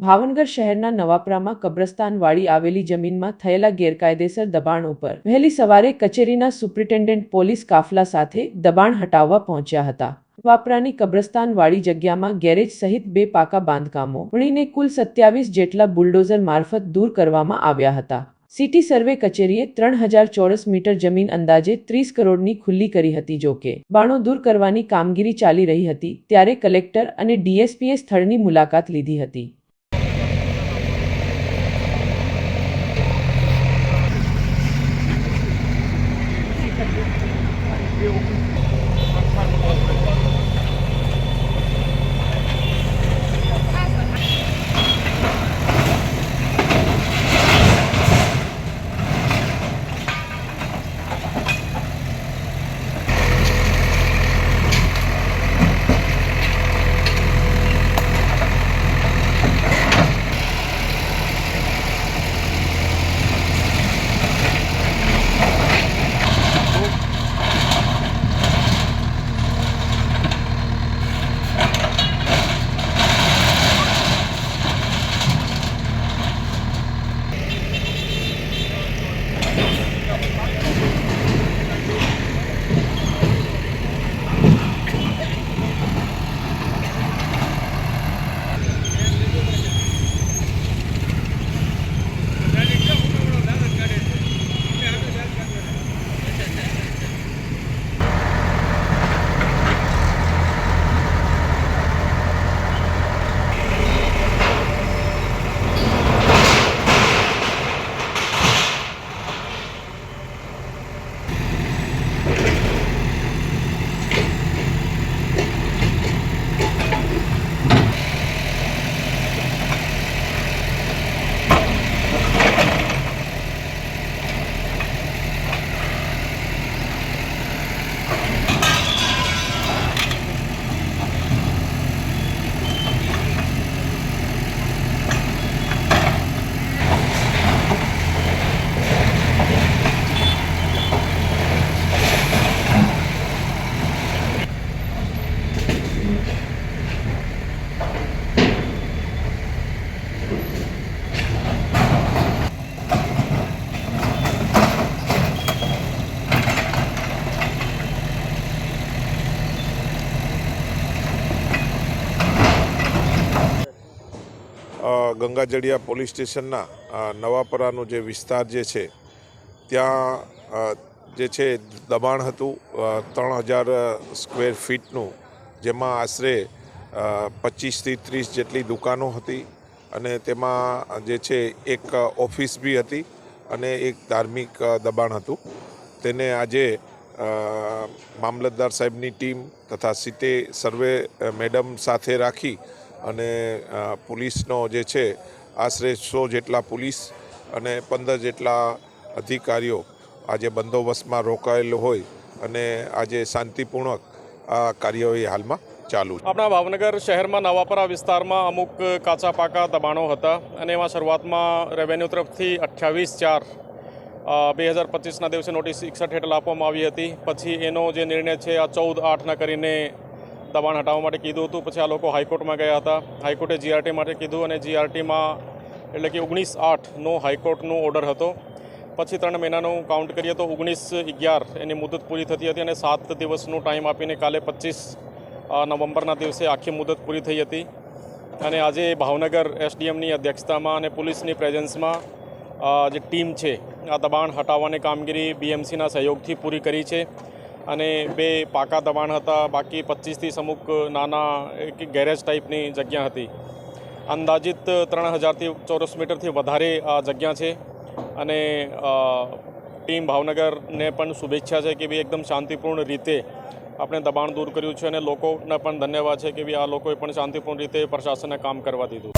ભાવનગર શહેરના નવાપરામાં કબ્રસ્તાનવાળી આવેલી જમીનમાં થયેલા ગેરકાયદેસર દબાણ ઉપર વહેલી સવારે કચેરીના સુપ્રિન્ટેન્ડન્ટ પોલીસ કાફલા સાથે દબાણ હટાવવા પહોંચ્યા હતા. વાપરાની કબ્રસ્તાનવાળી જગ્યામાં ગેરેજ સહિત બે પાકા બાંધકામો મળીને કુલ સત્યાવીસ જેટલા બુલડોઝર મારફત દૂર કરવામાં આવ્યા હતા. સિટી સર્વે કચેરીએ ત્રણ હજાર ચોરસ મીટર જમીન અંદાજે ત્રીસ કરોડની ખુલ્લી કરી હતી જોકે બાણો દૂર કરવાની કામગીરી ચાલી રહી હતી ત્યારે કલેક્ટર અને ડીએસપીએ સ્થળની મુલાકાત લીધી હતી. ગંગાજળિયા પોલીસ સ્ટેશનના નવાપરાનો જે વિસ્તાર જે છે, ત્યાં જે છે દબાણ હતું ત્રણ હજાર સ્ક્વેર ફીટનું, જેમાં આશરે પચીસથી ત્રીસ જેટલી દુકાનો હતી અને તેમાં જે છે એક ઓફિસ બી હતી અને એક ધાર્મિક દબાણ હતું. તેને આજે મામલતદાર સાહેબની ટીમ તથા સીતે સર્વે મેડમ સાથે રાખી અને પોલીસનો જે છે, આશરે સો જેટલા પોલીસ અને પંદર જેટલા અધિકારીઓ આજે બંદોબસ્તમાં રોકાયેલો હોય અને આજે શાંતિપૂર્વક આ કાર્યવાહી હાલમાં ચાલુ આપણા ભાવનગર શહેરમાં નવાપરા વિસ્તારમાં અમુક કાચા પાકા દબાણો હતા અને એમાં શરૂઆતમાં રેવન્યુ તરફથી અઠ્યાવીસ ચાર બે હજાર પચીસના દિવસે નોટિસ એકસઠ હેઠળ આપવામાં આવી હતી. પછી એનો જે નિર્ણય છે, આ ચૌદ આઠના કરીને દબાણ હટાવવા માટે કીધું હતું. પછી આ લોકો હાઈકોર્ટમાં ગયા હતા. હાઈકોર્ટે જીઆરટી માટે કીધું અને જીઆરટીમાં એટલે કે ઓગણીસ આઠનો હાઈકોર્ટનો ઓર્ડર હતો. પછી ત્રણ મહિનાનું કાઉન્ટ કરીએ તો ઓગણીસ અગિયાર એની મુદત પૂરી થતી હતી અને સાત દિવસનો ટાઈમ આપીને કાલે પચીસ નવેમ્બરના દિવસે આખી મુદત પૂરી થઈ હતી. અને આજે ભાવનગર એસડીએમની અધ્યક્ષતામાં અને પોલીસની પ્રેઝન્સમાં જે ટીમ છે, આ દબાણ હટાવવાની કામગીરી બીએમસીના સહયોગથી પૂરી કરી છે. અને બે પાકા દબાણ હતા, બાકી પચીસથી અમુક નાના એક ગેરેજ ટાઈપની જગ્યા હતી. અંદાજિત ત્રણ હજારથી ચોરસ મીટરથી વધારે આ જગ્યા છે અને ટીમ ભાવનગરને પણ શુભેચ્છા છે કે ભાઈ એકદમ શાંતિપૂર્ણ રીતે આપણે દબાણ દૂર કર્યું છે અને લોકોને પણ ધન્યવાદ છે કે ભાઈ આ લોકોએ પણ શાંતિપૂર્ણ રીતે પ્રશાસને કામ કરવા દીધું.